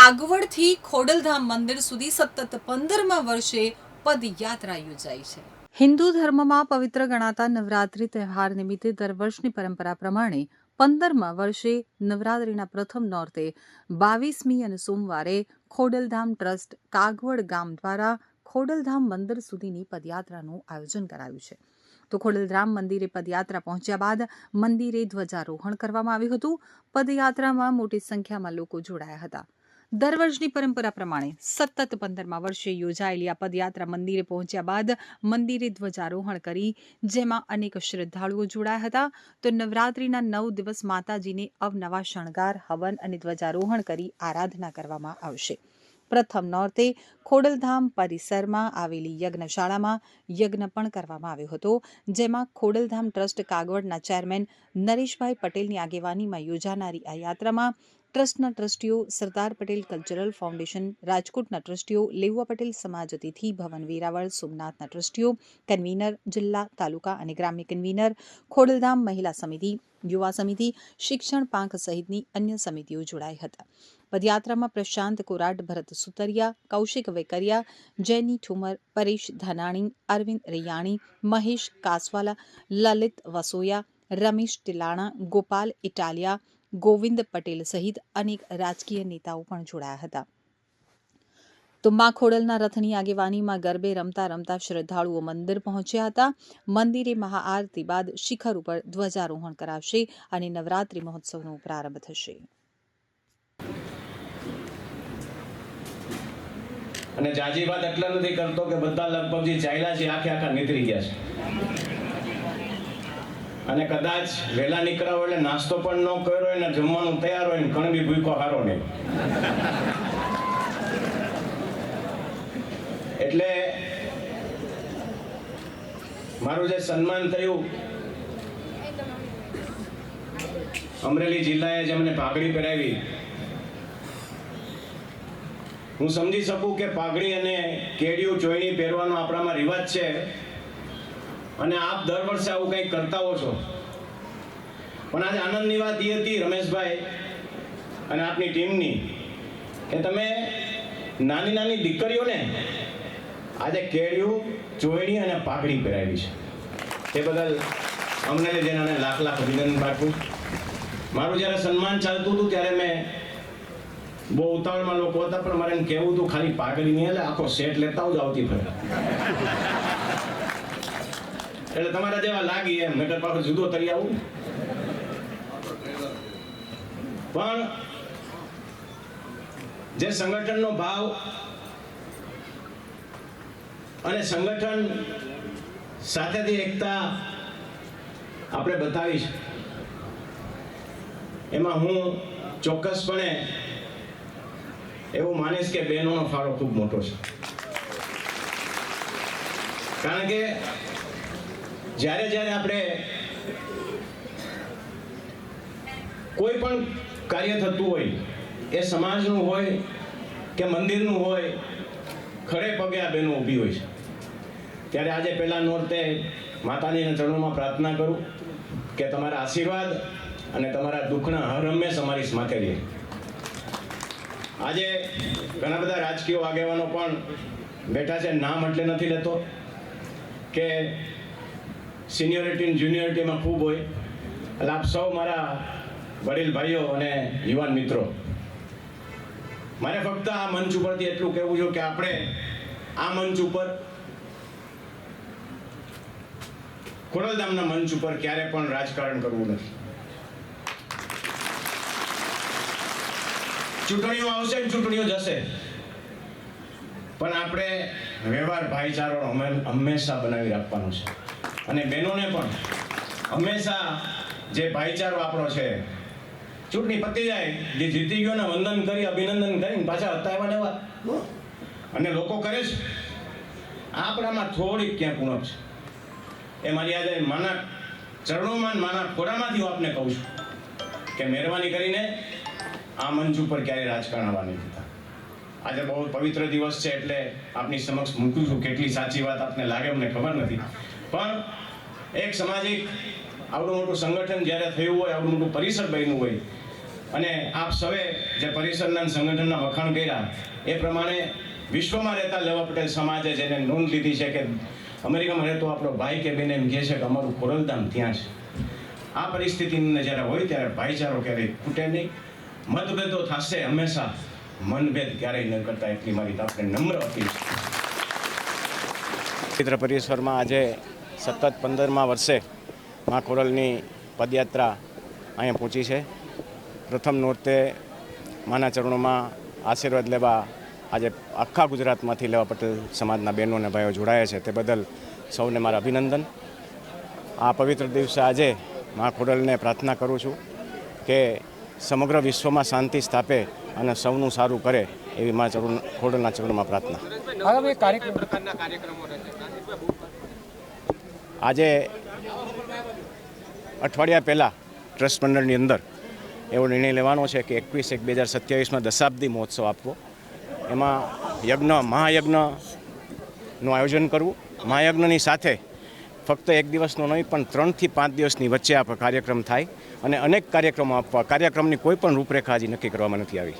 કાગવડથી ખોડલધામ મંદિર સુધી સતત પંદરમા વર્ષે પદયાત્રા યોજાઈ છે. હિન્દુ ધર્મમાં પવિત્ર ગણાતા નવરાત્રિ તહેવાર નિમિત્તે દર વર્ષની પરંપરા પ્રમાણે પંદરમા વર્ષે નવરાત્રિના પ્રથમ નોરતે બાવીસમી અને સોમવારે ખોડલધામ ટ્રસ્ટ કાગવડ ગામ દ્વારા ખોડલધામ મંદિર સુધીની પદયાત્રાનું આયોજન કરાયું છે. તો ખોડલધામ મંદિરે પદયાત્રા પહોંચ્યા બાદ મંદિરે ધ્વજારોહણ કરવામાં આવ્યું હતું. પદયાત્રામાં મોટી સંખ્યામાં લોકો જોડાયા હતા. દર વર્ષની પરંપરા પ્રમાણે સતત પંદરમા વર્ષે યોજાયેલી આ પદયાત્રા મંદિરે પહોંચ્યા બાદ મંદિરે ધ્વજારોહણ કરી, જેમાં અનેક શ્રદ્ધાળુઓ જોડાયા હતા. તો નવરાત્રિના નવ દિવસ માતાજીને અવનવા શણગાર, હવન અને ધ્વજારોહણ કરી આરાધના કરવામાં આવશે. પ્રથમ નોરતે ખોડલધામ પરિસરમાં આવેલી યજ્ઞશાળામાં યજ્ઞ પણ કરવામાં આવ્યો હતો, જેમાં ખોડલધામ ટ્રસ્ટ કાગવડના ચેરમેન નરેશભાઈ પટેલની આગેવાનીમાં યોજાનારી આ યાત્રામાં ટ્રસ્ટના ટ્રસ્ટીઓ સરદાર પટેલ કલ્ચરલ ફાઉન્ડેશન, રાજકોટના ટ્રસ્ટીઓ લેવા પટેલ સમાજ અતિથિ, ભવન વેરાવળ, સોમનાથના ટ્રસ્ટીઓ, કન્વીનર, જિલ્લા, તાલુકા અને ગ્રામ્ય કન્વીનર, ખોડલધામ મહિલા સમિતિ, યુવા સમિતિ, શિક્ષણ પાંખ સહિતની અન્ય સમિતિઓ જોડાઈ હતા. પદયાત્રામાં પ્રશાંત કોરાટ, ભરત સુતરિયા, કૌશિક વેકરિયા, જૈની ઠુમર, પરેશ ધનાણી, અરવિંદ રૈયાણી, મહેશ કાસવાલા, લલિત વસોયા, રમેશ ટિલાણા, ગોપાલ ઇટાલિયા ગોવિંદ પટેલ સહિત અનેક રાજકીય નેતાઓ પણ જોડાયા હતા. તો મા ખોડલના રથની આગેવાનીમાં ગરબે રમતા રમતા શ્રદ્ધાળુઓ મંદિર પહોંચ્યા હતા. મંદિરે મહાઆરતી બાદ શિખર ઉપર ધ્વજારોહણ કરાવશે અને નવરાત્રી મહોત્સવનો પ્રારંભ થશે. અને જાજી વાત એટલે નથી કરતો કે બધા લગભગ જે ચાલ્યા છે, આખે આખા નીકળી ગયા છે. અને કદાચ વહેલા નીકળ્યા હોય એટલે નાસ્તો પણ ન કર્યો હોય ને જમવાનું તૈયાર હોય ને બી ભૂખો હારો નહીં. એટલે મારું જે સન્માન થયું, અમરેલી જિલ્લાએ જે મને પાઘડી પહેરાવી, હું સમજી શકું કે પાઘડી અને કેડિયું ચોયણી પહેરવાનો આપણામાં રિવાજ છે. અને આપ દર વર્ષે આવું કંઈક કરતા હો છો. પણ આજે આનંદની વાત એ હતી, રમેશભાઈ અને આપની ટીમની, કે તમે નાની નાની દીકરીઓને આજે કેડિયું ચોયડી અને પાઘડી પહેરાવી છે. તે બદલ અમને જેનાને લાખ લાખ અભિનંદન પાઠવું. મારું જ્યારે સન્માન ચાલતું હતું ત્યારે મેં બહુ ઉતાવળમાં લોકો હતા, પણ મારે એમ કહેવું હતું, ખાલી પાઘડી નહીં, એટલે આખો સેટ લેતા જ આવતી ફરે એટલે તમારા જેવા લાગી એમ, નકર પાછો જુદો તરી આવું. પણ જે સંગઠનનો ભાવ અને સંગઠન સાથેથી એકતા આપણે બતાવીશ, એમાં હું ચોક્કસપણે એવું માનીશ કે બહેનોનો ફાળો ખૂબ મોટો છે. કારણ કે જ્યારે જ્યારે આપણે કોઈ પણ કાર્ય થતું હોય, એ સમાજનું હોય કે મંદિરનું હોય ખડે પગે આ બહેનો ઊભી હોય છે. ત્યારે આજે પહેલાં નોરતે માતાજીના ચરણોમાં પ્રાર્થના કરું કે તમારા આશીર્વાદ અને તમારા દુઃખના હર હંમેશ અમારી માથે રહે. આજે ઘણા બધા રાજકીય આગેવાનો પણ બેઠા છે, નામ એટલે નથી લેતો, કે સિનિયોરિટી જુનિયોરિટીમાં ખૂબ હોય. એટલે આપ સૌ મારા વડીલ ભાઈઓ અને યુવાન મિત્રો, મારે ફક્ત આ મંચ ઉપરથી એટલું કહેવું છે કે આપણે આ મંચ ઉપર, ખોડલધામના મંચ ઉપર ક્યારે પણ રાજકારણ કરવું નથી. ચૂંટણીઓ આવશે ચૂંટણીઓ જશે. પણ આપણે વ્યવહાર, ભાઈચારો હમે- હંમેશા બનાવી રાખવાનો છે. અને બહેનોને પણ હંમેશા જે ભાઈચારો આપણો છે, ચૂંટણી પતી જાય, જે જીતી ગયો ને વંદન કરી, અભિનંદન કરીને પાછા હતા એવા નેવા અને લોકો કરે છે. આપણામાં થોડીક ક્યાંક ઉણપ છે. એ મારી આજે માના ચરણોમાં માના ખોડામાંથી હું આપને કહું છું કે મહેરબાની કરીને આ મંચ ઉપર ક્યારેય રાજકારણ આવવા નહીં દીધા આજે બહુ પવિત્ર દિવસ છે એટલે આપની સમક્ષ મૂકું છું. કેટલી સાચી વાત આપને લાગે મને ખબર નથી. પણ એક સામાજિક આવડું મોટું સંગઠન જ્યારે થયું હોય, આવડું મોટું પરિસર બન્યું હોય, અને આપ સૌએ જે પરિસરના સંગઠનના વખાણ કર્યા, એ પ્રમાણે વિશ્વમાં રહેતા લેવા પટેલ સમાજે જેને નોંધ લીધી છે કે અમેરિકામાં રહેતો આપણો ભાઈ કે બેન એમ કહે છે કે અમારું ખોરલધામ ત્યાં છે. આ પરિસ્થિતિને જ્યારે હોય ત્યારે ભાઈચારો ક્યારેય ખૂટે નહીં. મતભેદો થશે હંમેશા. મનભેદ ક્યારેય ન કરતા એટલી મારી આપણે નમ્ર અપીલ છે. પવિત્ર પરિસરમાં આજે સતત પંદરમા વર્ષે મા કોરલની પદયાત્રા અહીંયા પહોંચી છે. પ્રથમ નોરતે માના ચરણોમાં આશીર્વાદ લેવા આજે આખા ગુજરાતમાંથી લેવા પટેલ સમાજના બહેનો અને ભાઈઓ જોડાયા છે. તે બદલ સૌને મારા અભિનંદન. આ પવિત્ર દિવસે આજે મા કોરલને પ્રાર્થના કરું છું કે સમગ્ર વિશ્વમાં શાંતિ સ્થાપે અને સૌનું સારું કરે એવી મા ચરણ ખોડલના ચરણમાં પ્રાર્થના. કાર્યક્રમ આજે અઠવાડિયા પહેલાં ટ્રસ્ટ મંડળની અંદર એવો નિર્ણય લેવાનો છે કે એકવીસ એક બે હજાર સત્યાવીસમાં દશાબ્દી મહોત્સવ આપવો. એમાં યજ્ઞ, મહાયજ્ઞનું આયોજન કરવું. મહાયજ્ઞની સાથે ફક્ત એક દિવસનો નહીં, પણ ત્રણથી પાંચ દિવસની વચ્ચે આ કાર્યક્રમ થાય અને અનેક કાર્યક્રમો આપવા. કાર્યક્રમની કોઈ પણ રૂપરેખા હજી નક્કી કરવામાં નથી આવી.